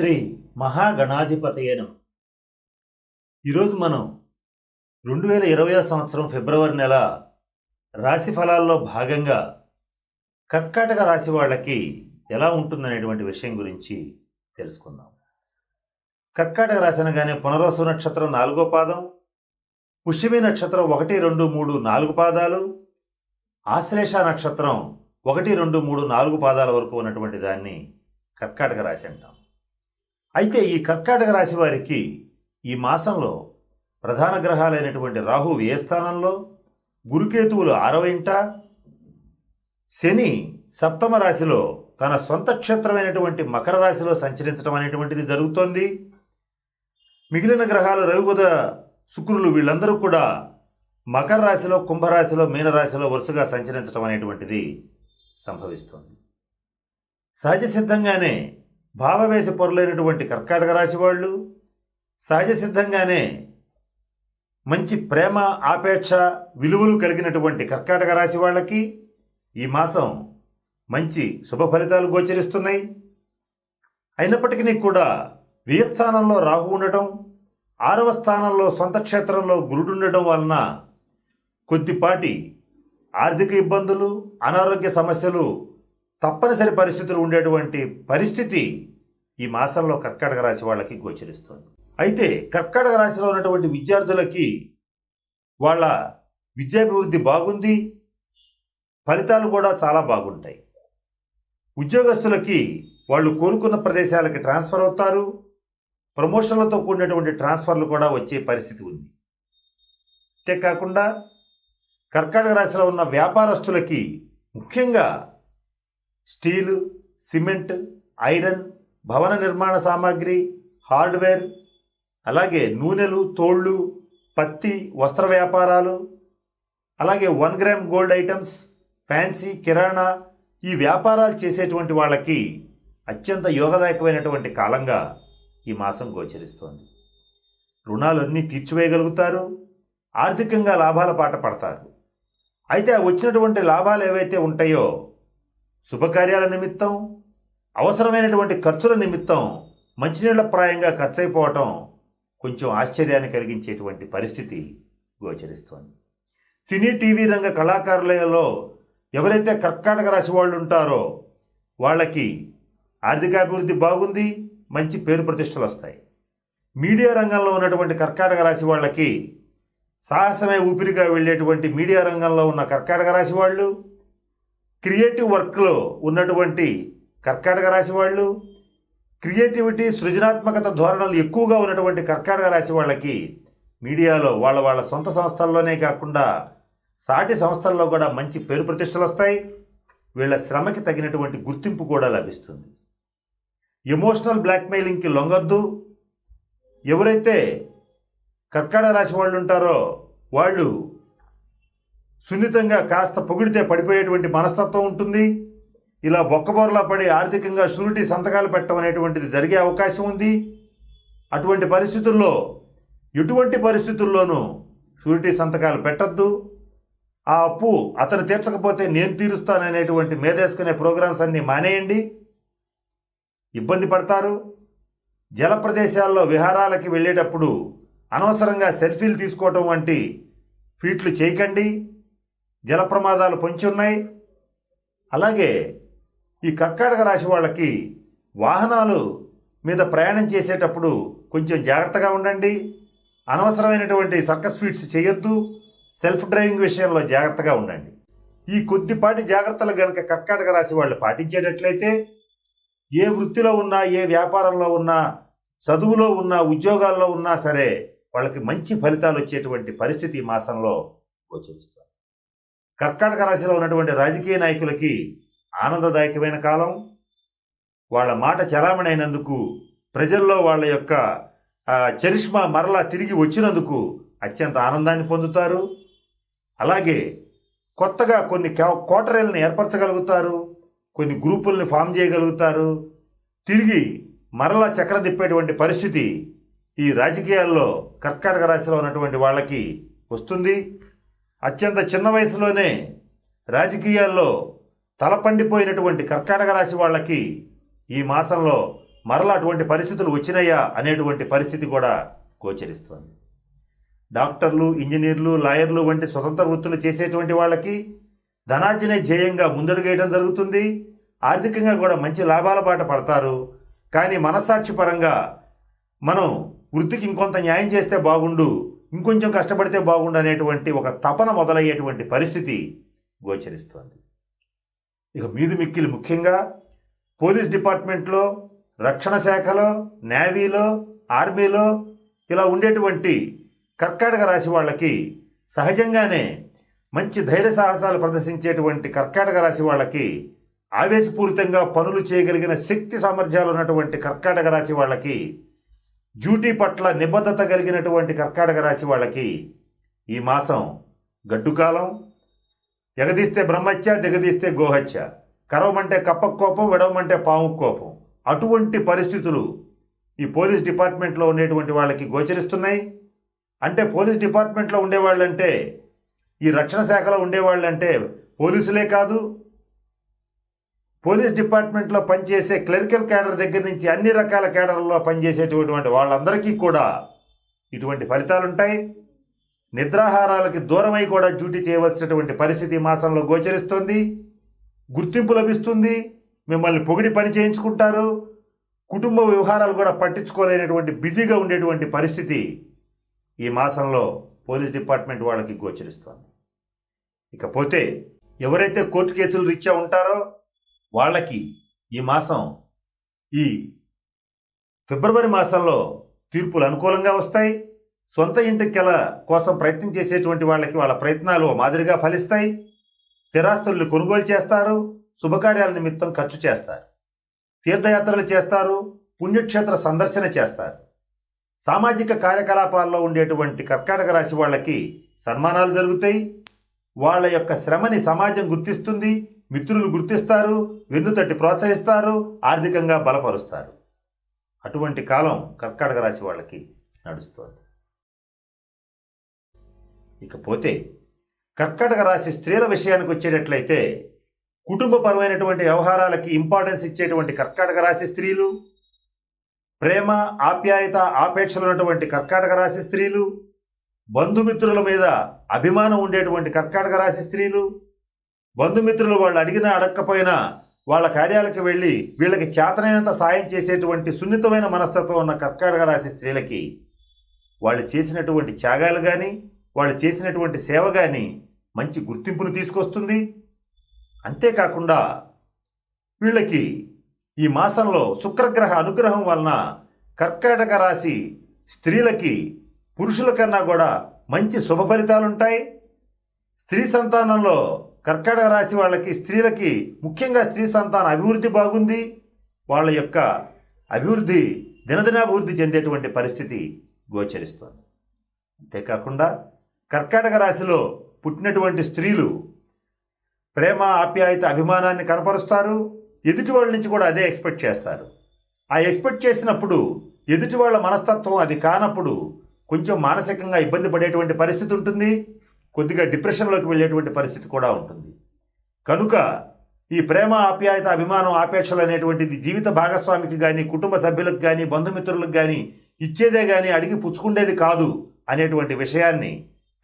శ్రీ మహాగణాధిపతయనం ఈరోజు మనం రెండు వేల ఇరవై సంవత్సరం ఫిబ్రవరి నెల రాశి ఫలాల్లో భాగంగా కర్కాటక రాశి వాళ్ళకి ఎలా ఉంటుందనేటువంటి విషయం గురించి తెలుసుకుందాం. కర్కాటక రాశి అనగానే పునరోసు నక్షత్రం నాలుగో పాదం పుష్యమి నక్షత్రం ఒకటి రెండు మూడు నాలుగు పాదాలు ఆశ్లేష నక్షత్రం ఒకటి రెండు మూడు నాలుగు పాదాల వరకు ఉన్నటువంటి దాన్ని కర్కాటక రాశి అంటాం. అయితే ఈ కర్కాటక రాశి వారికి ఈ మాసంలో ప్రధాన గ్రహాలైనటువంటి రాహు ఏ స్థానంలో గురుకేతువులు ఆరవ ఇంట శని సప్తమ రాశిలో తన సొంత క్షేత్రమైనటువంటి మకర రాశిలో సంచరించడం అనేటువంటిది జరుగుతోంది. మిగిలిన గ్రహాలు రవిబుధ శుక్రులు వీళ్ళందరూ కూడా మకర రాశిలో కుంభరాశిలో మీనరాశిలో వరుసగా సంచరించడం అనేటువంటిది సంభవిస్తుంది. సహజ సిద్ధంగానే భావవేశ పొరలైనటువంటి కర్కాటక రాశి వాళ్ళు సహజ సిద్ధంగానే మంచి ప్రేమ ఆపేక్ష విలువలు కలిగినటువంటి కర్కాటక రాశి వాళ్ళకి ఈ మాసం మంచి శుభ ఫలితాలు గోచరిస్తున్నాయి. అయినప్పటికీ కూడా వ్యయస్థానంలో రాహు ఉండటం ఆరవ స్థానంలో సొంత క్షేత్రంలో గురుడు ఉండటం వలన కొద్దిపాటి ఆర్థిక ఇబ్బందులు అనారోగ్య సమస్యలు తప్పనిసరి పరిస్థితులు ఉండేటువంటి పరిస్థితి ఈ మాసంలో కర్కాటక రాశి వాళ్ళకి గోచరిస్తుంది. అయితే కర్కాటక రాశిలో ఉన్నటువంటి విద్యార్థులకి వాళ్ళ విద్యాభివృద్ధి బాగుంది ఫలితాలు కూడా చాలా బాగుంటాయి. ఉద్యోగస్తులకి వాళ్ళు కోరుకున్న ప్రదేశాలకి ట్రాన్స్ఫర్ అవుతారు ప్రమోషన్లతో కూడినటువంటి ట్రాన్స్ఫర్లు కూడా వచ్చే పరిస్థితి ఉంది. అంతేకాకుండా కర్కాటక రాశిలో ఉన్న వ్యాపారస్తులకి ముఖ్యంగా స్టీలు సిమెంట్ ఐరన్ భవన నిర్మాణ సామాగ్రి హార్డ్వేర్ అలాగే నూనెలు తోళ్ళు పత్తి వస్త్ర వ్యాపారాలు అలాగే one gram gold items fancy కిరాణా ఈ వ్యాపారాలు చేసేటువంటి వాళ్ళకి అత్యంత యోగదాయకమైనటువంటి కాలంగా ఈ మాసం గోచరిస్తోంది. రుణాలన్నీ తీర్చివేయగలుగుతారు ఆర్థికంగా లాభాల పాట పడతారు. అయితే ఆ వచ్చినటువంటి లాభాలు ఏవైతే ఉంటాయో శుభకార్యాల నిమిత్తం అవసరమైనటువంటి ఖర్చుల నిమిత్తం మంచినీళ్ళ ప్రాయంగా ఖర్చయిపోవటం కొంచెం ఆశ్చర్యాన్ని కలిగించేటువంటి పరిస్థితి గోచరిస్తోంది. సినీ టీవీ రంగ కళాకారులలో ఎవరైతే కర్కాటక రాశి వాళ్ళు ఉంటారో వాళ్ళకి ఆర్థికాభివృద్ధి బాగుంది మంచి పేరు ప్రతిష్టలు వస్తాయి. మీడియా రంగంలో ఉన్నటువంటి కర్కాటక రాశి వాళ్ళకి సాహసమే ఊపిరిగా వెళ్ళేటువంటి మీడియా రంగంలో ఉన్న కర్కాటక రాశి వాళ్ళు క్రియేటివ్ వర్క్లో ఉన్నటువంటి కర్కాటక రాశి వాళ్ళు క్రియేటివిటీ సృజనాత్మకత ధోరణులు ఎక్కువగా ఉన్నటువంటి కర్కాటక రాశి వాళ్ళకి మీడియాలో వాళ్ళ వాళ్ళ సొంత సంస్థల్లోనే కాకుండా సాటి సంస్థల్లో కూడా మంచి పేరు ప్రతిష్టలు వస్తాయి. వీళ్ళ శ్రమకి తగినటువంటి గుర్తింపు కూడా లభిస్తుంది. ఎమోషనల్ బ్లాక్మెయిలింగ్కి లొంగొద్దు. ఎవరైతే కర్కాటక రాశి వాళ్ళు ఉంటారో వాళ్ళు సున్నితంగా కాస్త పొగిడితే పడిపోయేటువంటి మనస్తత్వం ఉంటుంది. ఇలా బొక్కబోర్లా పడి ఆర్థికంగా షూరిటీ సంతకాలు పెట్టడం అనేటువంటిది జరిగే అవకాశం ఉంది. అటువంటి పరిస్థితుల్లో ఎటువంటి పరిస్థితుల్లోనూ షూరిటీ సంతకాలు పెట్టద్దు. ఆ అప్పు అతను తీర్చకపోతే నేను తీరుస్తాననేటువంటి మేదేసుకునే ప్రోగ్రామ్స్ అన్నీ మానేయండి. ఇబ్బంది పడతారు. జల ప్రదేశాల్లో విహారాలకి వెళ్ళేటప్పుడు అనవసరంగా సెల్ఫీలు తీసుకోవటం వంటి ఫీట్లు చేయకండి. జల ప్రమాదాలు పొంచి ఉన్నాయి అలాగే ఈ కర్కాటక రాశి వాళ్ళకి వాహనాలు మీద ప్రయాణం చేసేటప్పుడు కొంచెం జాగ్రత్తగా ఉండండి. అనవసరమైనటువంటి సర్కస్ ఫీట్స్ చేయొద్దు. సెల్ఫ్ డ్రైవింగ్ విషయంలో జాగ్రత్తగా ఉండండి. ఈ కొద్దిపాటి జాగ్రత్తలు కనుక కర్కాటక రాశి వాళ్ళు పాటించేటట్లయితే ఏ వృత్తిలో ఉన్నా ఏ వ్యాపారంలో ఉన్నా చదువులో ఉన్నా ఉద్యోగాల్లో ఉన్నా సరే వాళ్ళకి మంచి ఫలితాలు వచ్చేటువంటి పరిస్థితి ఈ మాసంలో గోచరిస్తుంది. కర్కాటక రాశిలో ఉన్నటువంటి రాజకీయ నాయకులకి ఆనందదాయకమైన కాలం. వాళ్ళ మాట చలామణి అయినందుకు ప్రజల్లో వాళ్ళ యొక్క చరిష్మా మరలా తిరిగి వచ్చినందుకు అత్యంత ఆనందాన్ని పొందుతారు. అలాగే కొత్తగా కొన్ని కో- కోటరీలను ఏర్పరచగలుగుతారు. కొన్ని గ్రూపుల్ని ఫామ్ చేయగలుగుతారు. తిరిగి మరలా చక్రం తిప్పేటువంటి పరిస్థితి ఈ రాజకీయాల్లో కర్కాటక రాశిలో ఉన్నటువంటి వాళ్ళకి వస్తుంది. అత్యంత చిన్న వయసులోనే రాజకీయాల్లో తలపండిపోయినటువంటి కర్కాటక రాశి వాళ్ళకి ఈ మాసంలో మరలా అటువంటి పరిస్థితులు వచ్చినాయా అనేటువంటి పరిస్థితి కూడా గోచరిస్తోంది. డాక్టర్లు ఇంజనీర్లు లాయర్లు వంటి స్వతంత్ర వృత్తులు చేసేటువంటి వాళ్ళకి ధనార్జనే ధ్యేయంగా ముందడుగేయడం జరుగుతుంది. ఆర్థికంగా కూడా మంచి లాభాల బాట పడతారు. కానీ మనస్సాక్షి పరంగా మనం వృత్తికి ఇంకొంత న్యాయం చేస్తే బాగుండు. ఇంకొంచెం కష్టపడితే బాగుండనేటువంటి ఒక తపన మొదలయ్యేటువంటి పరిస్థితి గోచరిస్తోంది. ఇక మీది మిక్కిలి ముఖ్యంగా పోలీస్ డిపార్ట్మెంట్లో రక్షణ శాఖలో నేవీలో ఆర్మీలో ఇలా ఉండేటువంటి కర్కాటక రాశి వాళ్ళకి సహజంగానే మంచి ధైర్య సాహసాలు ప్రదర్శించేటువంటి కర్కాటక రాశి వాళ్ళకి ఆవేశపూరితంగా పనులు చేయగలిగిన శక్తి సామర్థ్యాలు ఉన్నటువంటి కర్కాటక రాశి వాళ్ళకి డ్యూటీ పట్ల నిబద్ధత కలిగినటువంటి కర్కాటక రాశి వాళ్ళకి ఈ మాసం గడ్డుకాలం ఎగదీస్తే బ్రహ్మత్య దిగదీస్తే గోహత్య. కరవమంటే కప్ప కోపం విడవమంటే పాము కోపం. అటువంటి పరిస్థితులు ఈ పోలీస్ డిపార్ట్మెంట్లో ఉండేటువంటి వాళ్ళకి గోచరిస్తున్నాయి. అంటే పోలీస్ డిపార్ట్మెంట్లో ఉండేవాళ్ళంటే ఈ రక్షణ శాఖలో ఉండేవాళ్ళంటే పోలీసులే కాదు పోలీస్ డిపార్ట్మెంట్లో పనిచేసే క్లరికల్ క్యాడర్ దగ్గర నుంచి అన్ని రకాల క్యాడర్లలో పనిచేసేటటువంటి వాళ్ళందరికీ కూడా ఇటువంటి ఫలితాలు ఉంటాయి నిద్రాహారాలకి దూరమై కూడా డ్యూటీ చేయవలసినటువంటి పరిస్థితి ఈ మాసంలో గోచరిస్తుంది. గుర్తింపు లభిస్తుంది. మిమ్మల్ని పొగిడి పని చేయించుకుంటారు. కుటుంబ వ్యవహారాలు కూడా పట్టించుకోలేనటువంటి బిజీగా ఉండేటువంటి పరిస్థితి ఈ మాసంలో పోలీస్ డిపార్ట్మెంట్ వాళ్ళకి గోచరిస్తోంది. ఇకపోతే ఎవరైతే కోర్టు కేసులు రీత్యా ఉంటారో వాళ్ళకి ఈ మాసం ఈ ఫిబ్రవరి మాసంలో తీర్పులు అనుకూలంగా వస్తాయి. సొంత ఇంటికెల కోసం ప్రయత్నం చేసేటువంటి వాళ్ళకి వాళ్ళ ప్రయత్నాలు మాదిరిగా ఫలిస్తాయి. స్థిరాస్తుల్ని కొనుగోలు చేస్తారు. శుభకార్యాల నిమిత్తం ఖర్చు చేస్తారు. తీర్థయాత్రలు చేస్తారు. పుణ్యక్షేత్ర సందర్శన చేస్తారు. సామాజిక కార్యకలాపాల్లో ఉండేటువంటి కర్కాటక రాశి వాళ్ళకి సన్మానాలు జరుగుతాయి. వాళ్ళ యొక్క శ్రమని సమాజం గుర్తిస్తుంది. మిత్రులు గుర్తిస్తారు వెన్నుతట్టి ప్రోత్సహిస్తారు ఆర్థికంగా బలపరుస్తారు. అటువంటి కాలం కర్కాటక రాశి వాళ్ళకి నడుస్తోంది. ఇకపోతే కర్కాటక రాశి స్త్రీల విషయానికి వచ్చేటట్లయితే కుటుంబపరమైనటువంటి వ్యవహారాలకి ఇంపార్టెన్స్ ఇచ్చేటువంటి కర్కాటక రాశి స్త్రీలు ప్రేమ ఆప్యాయత ఆపేక్షలు ఉన్నటువంటి కర్కాటక రాశి స్త్రీలు బంధుమిత్రుల మీద అభిమానం ఉండేటువంటి కర్కాటక రాశి స్త్రీలు బంధుమిత్రులు వాళ్ళు అడిగినా అడగకపోయినా వాళ్ళ కార్యాలకు వెళ్ళి వీళ్ళకి చేతనైనంత సాయం చేసేటువంటి సున్నితమైన మనస్తత్వం ఉన్న కర్కాటక రాశి స్త్రీలకి వాళ్ళు చేసినటువంటి త్యాగాలు కానీ వాళ్ళు చేసినటువంటి సేవ కానీ మంచి గుర్తింపును తీసుకొస్తుంది. అంతేకాకుండా వీళ్ళకి ఈ మాసంలో శుక్రగ్రహ అనుగ్రహం వలన కర్కాటక రాశి స్త్రీలకి పురుషుల కన్నా కూడా మంచి శుభ ఫలితాలుంటాయి. స్త్రీ సంతానంలో కర్కాటక రాశి వాళ్ళకి స్త్రీలకి ముఖ్యంగా స్త్రీ సంతాన అభివృద్ధి బాగుంది. వాళ్ళ యొక్క అభివృద్ధి దినదినాభివృద్ధి చెందేటువంటి పరిస్థితి గోచరిస్తోంది. అంతేకాకుండా కర్కాటక రాశిలో పుట్టినటువంటి స్త్రీలు ప్రేమ ఆప్యాయత అభిమానాన్ని కనపరుస్తారు. ఎదుటి వాళ్ళ నుంచి కూడా అదే ఎక్స్పెక్ట్ చేస్తారు. ఆ ఎక్స్పెక్ట్ చేసినప్పుడు ఎదుటి వాళ్ళ మనస్తత్వం అది కానప్పుడు కొంచెం మానసికంగా ఇబ్బంది పడేటువంటి పరిస్థితి ఉంటుంది. కొద్దిగా డిప్రెషన్లోకి వెళ్ళేటువంటి పరిస్థితి కూడా ఉంటుంది. కనుక ఈ ప్రేమ ఆప్యాయత అభిమానం ఆపేక్షలు అనేటువంటిది జీవిత భాగస్వామికి కానీ కుటుంబ సభ్యులకు కానీ బంధుమిత్రులకు కానీ ఇచ్చేదే కానీ అడిగి పుచ్చుకుండేది కాదు అనేటువంటి విషయాన్ని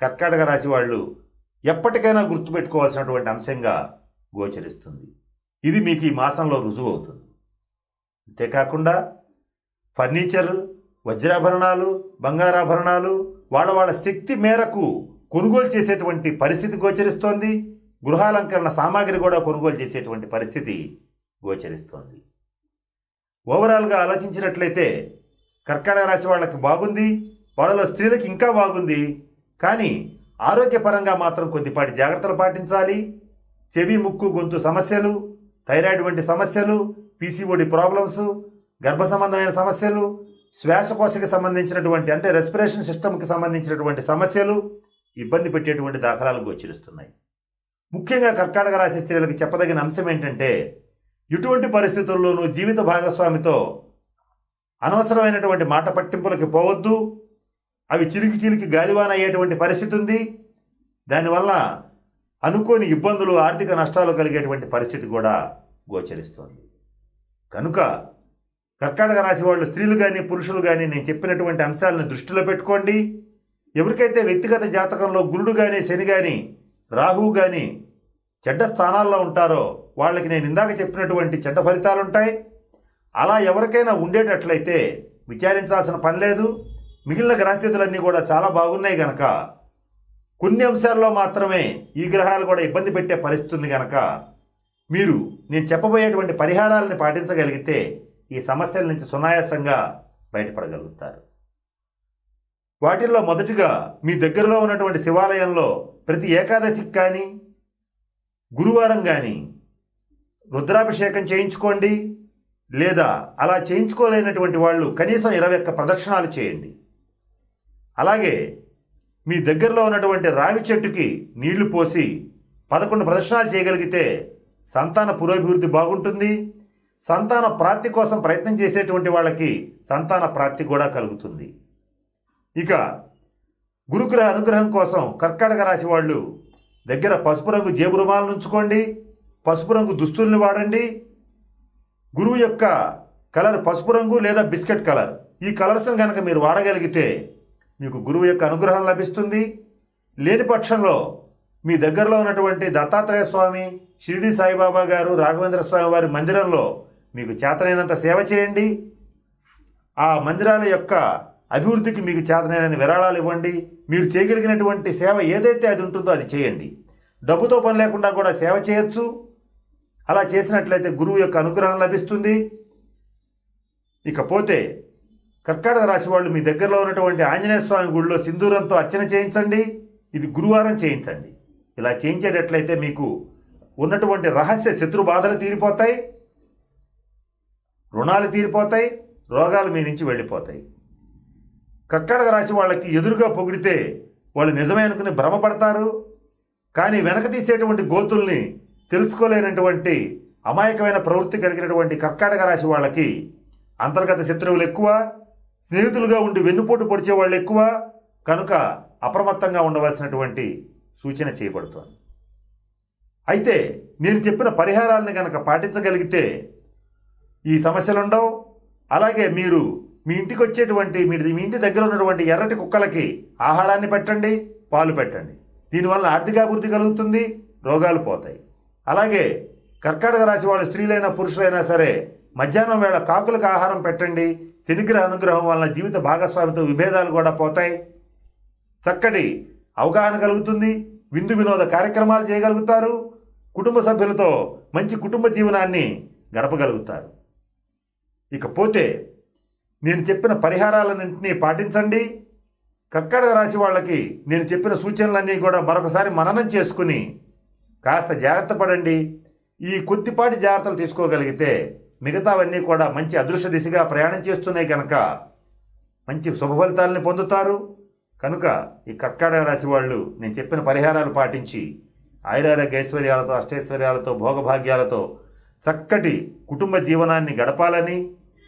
కర్కాటక రాశి వాళ్ళు ఎప్పటికైనా గుర్తుపెట్టుకోవాల్సినటువంటి అంశంగా గోచరిస్తుంది. ఇది మీకు ఈ మాసంలో రుజువు అవుతుంది. అంతేకాకుండా ఫర్నిచర్ వజ్రాభరణాలు బంగారాభరణాలు వాళ్ళ వాళ్ళ శక్తి మేరకు కొనుగోలు చేసేటువంటి పరిస్థితి గోచరిస్తోంది. గృహాలంకరణ సామాగ్రి కూడా కొనుగోలు చేసేటువంటి పరిస్థితి గోచరిస్తోంది. ఓవరాల్గా ఆలోచించినట్లయితే కర్కాటక రాశి వాళ్ళకి బాగుంది వాళ్ళలో స్త్రీలకు ఇంకా బాగుంది. కానీ ఆరోగ్యపరంగా మాత్రం కొద్దిపాటి జాగ్రత్తలు పాటించాలి. చెవి ముక్కు గొంతు సమస్యలు థైరాయిడ్ వంటి సమస్యలు పీసీఓడి ప్రాబ్లమ్స్ గర్భ సంబంధమైన సమస్యలు శ్వాసకోశకి సంబంధించినటువంటి అంటే రెస్పిరేషన్ సిస్టమ్కి సంబంధించినటువంటి సమస్యలు ఇబ్బంది పెట్టేటువంటి దాఖలాలు గోచరిస్తున్నాయి. ముఖ్యంగా కర్కాటక రాశి స్త్రీలకు చెప్పదగిన అంశం ఏంటంటే ఎటువంటి పరిస్థితుల్లోనూ జీవిత భాగస్వామితో అనవసరమైనటువంటి మాట పట్టింపులకి పోవద్దు. అవి చిలికి చిలికి గాలివాన అయ్యేటువంటి పరిస్థితి ఉంది. దానివల్ల అనుకోని ఇబ్బందులు ఆర్థిక నష్టాలు కలిగేటువంటి పరిస్థితి కూడా గోచరిస్తోంది. కనుక కర్కాటక రాశి వాళ్ళు స్త్రీలు కానీ పురుషులు కానీ నేను చెప్పినటువంటి అంశాలను దృష్టిలో పెట్టుకోండి. ఎవరికైతే వ్యక్తిగత జాతకంలో గురుడు కానీ శని కానీ రాహువు కానీ చెడ్డ స్థానాల్లో ఉంటారో వాళ్ళకి నేను ఇందాక చెప్పినటువంటి చెడ్డ ఫలితాలు ఉంటాయి. అలా ఎవరికైనా ఉండేటట్లయితే విచారించాల్సిన పని లేదు. మిగిలిన గ్రహస్థితులన్నీ కూడా చాలా బాగున్నాయి గనక. కొన్ని అంశాల్లో మాత్రమే ఈ గ్రహాలు కూడా ఇబ్బంది పెట్టే పరిస్థితి ఉంది గనక. మీరు నేను చెప్పబోయేటువంటి పరిహారాలను పాటించగలిగితే ఈ సమస్యల నుంచి సునాయాసంగా బయటపడగలుగుతారు. వాటిల్లో మొదటిగా మీ దగ్గరలో ఉన్నటువంటి శివాలయంలో ప్రతి ఏకాదశికి కానీ గురువారం కానీ రుద్రాభిషేకం చేయించుకోండి లేదా అలా చేయించుకోలేనటువంటి వాళ్ళు కనీసం ఇరవై ఒక్క ప్రదక్షిణాలు చేయండి. అలాగే మీ దగ్గరలో ఉన్నటువంటి రావి చెట్టుకి నీళ్ళు పోసి పదకొండు ప్రదర్శనాలు చేయగలిగితే సంతాన పురోభివృద్ధి బాగుంటుంది. సంతాన ప్రాప్తి కోసం ప్రయత్నం చేసేటువంటి వాళ్ళకి సంతాన ప్రాప్తి కూడా కలుగుతుంది. ఇక గురుగ్రహ అనుగ్రహం కోసం కర్కాటక రాశి వాళ్ళు దగ్గర పసుపు రంగు జేబు రుమాలను ఉంచుకోండి పసుపు రంగు దుస్తుల్ని వాడండి. గురువు యొక్క కలర్ పసుపు రంగు లేదా బిస్కెట్ కలర్. ఈ కలర్స్ని కనుక మీరు వాడగలిగితే మీకు గురువు యొక్క అనుగ్రహం లభిస్తుంది. లేని పక్షంలో మీ దగ్గరలో ఉన్నటువంటి దత్తాత్రేయ స్వామి షిరిడి సాయిబాబా గారు రాఘవేంద్ర స్వామి వారి మందిరంలో మీకు చేతనైనంత సేవ చేయండి. ఆ మందిరాల యొక్క అభివృద్ధికి మీకు చేతనైన విరాళాలు ఇవ్వండి. మీరు చేయగలిగినటువంటి సేవ ఏదైతే అది ఉంటుందో అది చేయండి. డబ్బుతో పని లేకుండా కూడా సేవ చేయొచ్చు. అలా చేసినట్లయితే గురువు యొక్క అనుగ్రహం లభిస్తుంది. ఇకపోతే కర్కాటక రాశి వాళ్ళు మీ దగ్గరలో ఉన్నటువంటి ఆంజనేయ స్వామి గుడిలో సింధూరంతో అర్చన చేయించండి. ఇది గురువారం చేయించండి. ఇలా చేయించేటట్లయితే మీకు ఉన్నటువంటి రహస్య శత్రు బాధలు తీరిపోతాయి. రుణాలు తీరిపోతాయి. రోగాలు మీ నుంచి వెళ్ళిపోతాయి. కర్కాటక రాశి వాళ్ళకి ఎదురుగా పొగిడితే వాళ్ళు నిజమే అనుకుని భ్రమపడతారు. కానీ వెనక తీసేటువంటి గోతుల్ని తెలుసుకోలేనటువంటి అమాయకమైన ప్రవృత్తి కలిగినటువంటి కర్కాటక రాశి వాళ్ళకి అంతర్గత శత్రువులు ఎక్కువ స్నేహితులుగా ఉండి వెన్నుపోటు పొడిచే వాళ్ళు ఎక్కువ కనుక అప్రమత్తంగా ఉండవలసినటువంటి సూచన చేయబడుతోంది. అయితే నేను చెప్పిన పరిహారాలను కనుక పాటించగలిగితే ఈ సమస్యలు ఉండవు అలాగే మీరు మీ ఇంటికి వచ్చేటువంటి మీ మీ ఇంటి దగ్గర ఉన్నటువంటి ఎర్రటి కుక్కలకి ఆహారాన్ని పెట్టండి పాలు పెట్టండి. దీనివల్ల ఆర్థికాభివృద్ధి కలుగుతుంది రోగాలు పోతాయి. అలాగే కర్కాటక రాశి వాళ్ళు స్త్రీలైనా పురుషులైనా సరే మధ్యాహ్నం వేళ కాకులకు ఆహారం పెట్టండి. శనిగ్రహ అనుగ్రహం వలన జీవిత భాగస్వామితో విభేదాలు కూడా పోతాయి. చక్కటి అవగాహన కలుగుతుంది. విందు వినోద కార్యక్రమాలు చేయగలుగుతారు. కుటుంబ సభ్యులతో మంచి కుటుంబ జీవనాన్ని గడపగలుగుతారు. ఇకపోతే నేను చెప్పిన పరిహారాలన్నింటినీ పాటించండి. కర్కాటక రాశి వాళ్ళకి నేను చెప్పిన సూచనలన్నీ కూడా మరొకసారి మననం చేసుకుని కాస్త జాగ్రత్త పడండి. ఈ కొద్దిపాటి జాగ్రత్తలు తీసుకోగలిగితే మిగతావన్నీ కూడా మంచి అదృశ్య దిశగా ప్రయాణం చేస్తున్నాయి కనుక మంచి శుభ ఫలితాలని పొందుతారు. కనుక ఈ కర్కాటక రాశి వాళ్ళు నేను చెప్పిన పరిహారాలు పాటించి ఆయురారోగ్య ఐశ్వర్యాలతో అష్టైశ్వర్యాలతో భోగభాగ్యాలతో చక్కటి కుటుంబ జీవనాన్ని గడపాలని